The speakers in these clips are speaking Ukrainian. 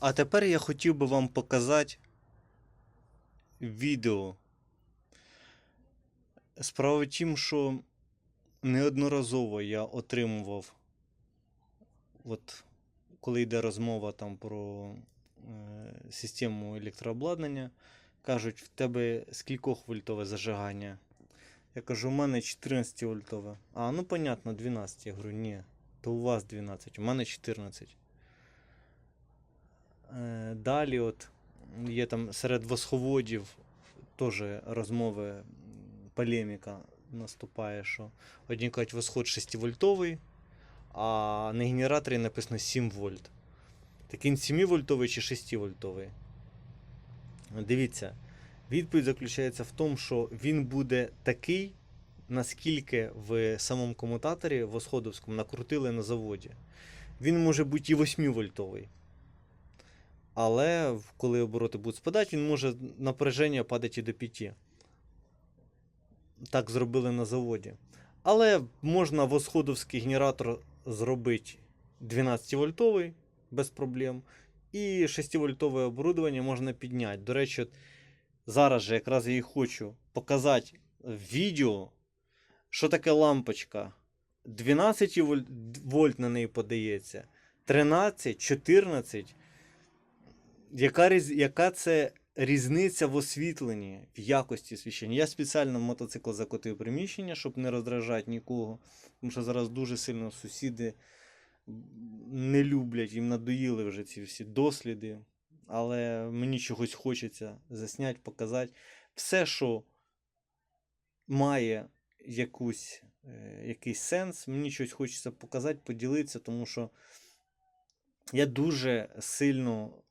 А тепер я хотів би вам показати відео. Справа в тім, що неодноразово я отримував, от коли йде розмова там про е, систему електрообладнання, кажуть, в тебе скількох вольтове зажигання? Я кажу, у мене 14 вольтове. А, ну понятно, 12. Я говорю, ні, то у вас 12, у мене 14. Е, Далі, от є там серед восховодів теж розмови, полеміка наступає, що одні кажуть восход 6 вольтовий, а на генераторі написано 7 вольт. Так він 7 вольтовий чи 6 вольтовий? Дивіться, відповідь заключається в тому, що він буде такий, наскільки в самому комутаторі восходовському накрутили на заводі. Він може бути і 8 вольтовий. Але коли обороти будуть спадати, він може напряження падати до 5. Так зробили на заводі. Але можна восходовський генератор зробити 12-вольтовий без проблем. І 6-вольтове оборудовання можна підняти. До речі, от зараз же якраз я і хочу показати відео, що таке лампочка. 12 вольт, вольт на неї подається. 13, 14. Яка, яка це різниця в освітленні, в якості освітлення? Я спеціально мотоцикл закотив приміщення, щоб не роздражати нікого. Тому що зараз дуже сильно сусіди не люблять, їм надоїли вже ці всі досліди. Але мені чогось хочеться засняти, показати. Все, що має якусь, е, якийсь сенс, мені щось хочеться показати, поділитися, тому що я дуже сильно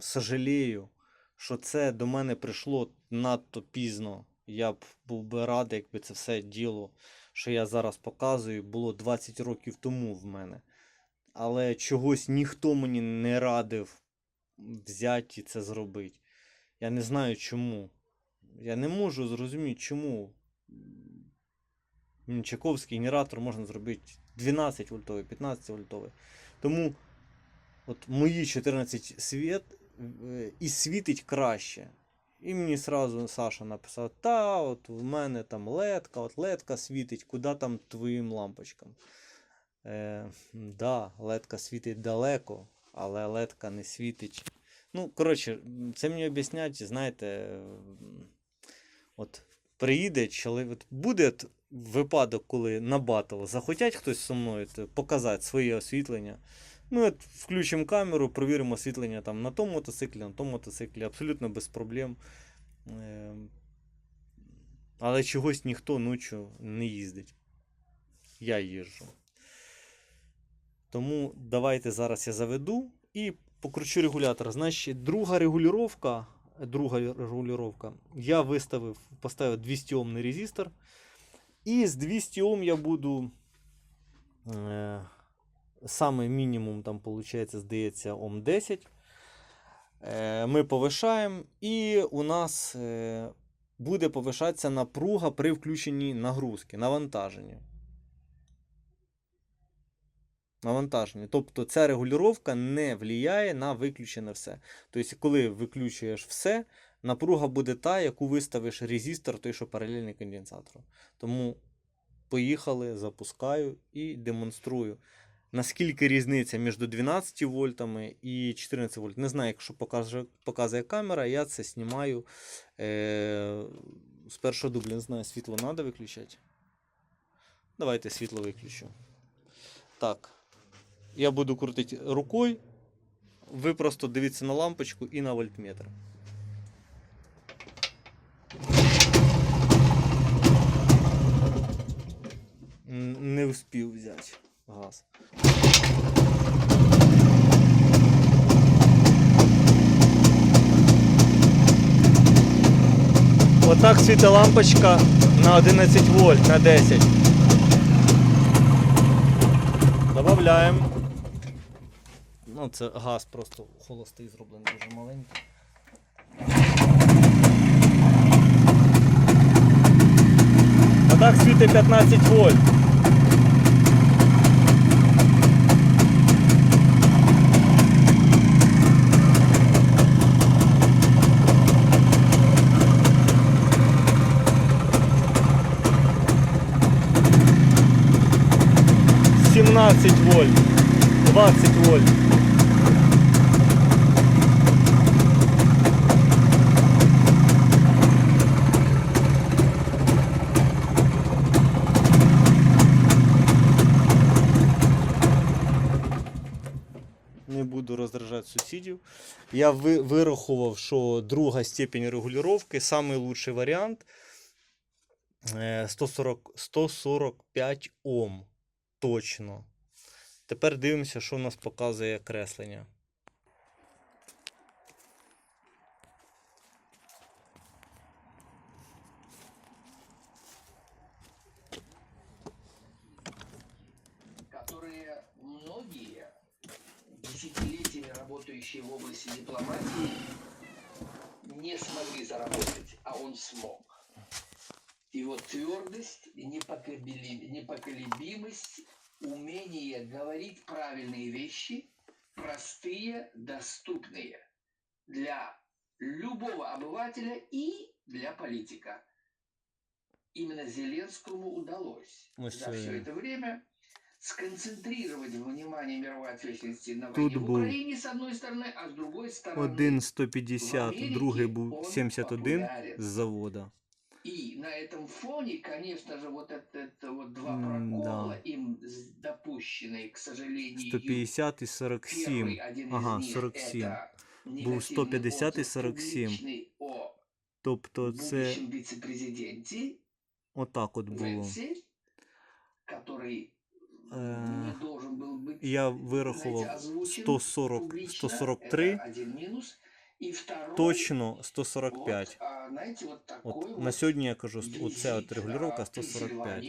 сожалію, що це до мене прийшло надто пізно. Я б був би радий, якби це все діло, що я зараз показую, було 20 років тому в мене. Але чогось ніхто мені не радив взяти і це зробити. Я не знаю чому. Я не можу зрозуміти, чому. М, Чайковський генератор можна зробити 12 вольтовий, 15 вольтовий. Тому от мої 14 світ е, і світить краще. І мені сразу Саша написав: та, от в мене там ледка, от ледка світить, куди там твоїм лампочкам. Е, да, ледка світить далеко, але ледка не світить. Ну, коротше, це мені об'яснять, знаєте, от приїде чоловік, от буде випадок, коли на батл захотять хтось зі мною показати своє освітлення. Ми от включимо камеру, провіримо освітлення там на тому мотоциклі, на тому мотоциклі, абсолютно без проблем. Е, Але чогось ніхто ночі не їздить. Я їжджу. Тому давайте зараз я заведу і покручу регулятор. Значить, друга регулювання, друга регулювання, я виставив, поставив 200 омний резистор. І з 200 Ом я буду. Саме мінімум, там, виходить, здається, Ом 10. Е, ми повишаємо, і у нас е, буде повишатися напруга при включенні нагрузки, навантаження. Навантаження. Тобто ця регулювання не впливає на виключене все. Тобто, коли виключуєш все, напруга буде та, яку виставиш резистор, той, що паралельний конденсатору. Тому поїхали, запускаю і демонструю. Наскільки різниця між 12 вольтами і 14 вольт. Не знаю, якщо покаже, показує камера, я це знімаю е, з першого дубля. Не знаю, світло треба виключати. Давайте світло виключу. Так. Я буду крутити рукою. Ви просто дивіться на лампочку і на вольтметр. Не успів взяти газ. Отак світить лампочка на 11 вольт, на 10. Добавляємо. Ну, це газ просто холостий зроблений дуже маленький. Отак світить 15 вольт. 20 вольт. 20 вольт. Не буду роздражати сусідів. Я ви- вирахував, що друга степень регулювання лучший варіант е, 140, 145 Ом. Точно. Тепер дивимося, що у нас показує креслення. десятилетиями работающие в области дипломатии не смогли заработать, а он смог. Его твердость, непоколеби- непоколебимость, умение говорить правильные вещи, простые, доступные для любого обывателя и для политика. Именно Зеленскому удалось Мы за все это время сконцентрировать внимание мировой общественности на Тут войне в был Украине с одной стороны, а с другой стороны Один 150, в другий був он 71 популярен. з завода. И на этом фоне, конечно же, вот это, это вот два М, прокола, да. им с- допущенные, к сожалению, 150 і 47. Первый, один Ага, из них 47. это Був негативный 150 і отзыв 47. публичный о Тобто це будущем вице-президенте отак от було. Венсе, который Е, не должен был быть Я знаете, вирахував озвучен 140, публично. 143, Точно 145. Вот, а, знаете, вот такой От на сьогодні я кажу, оця от регулювання а, в 145.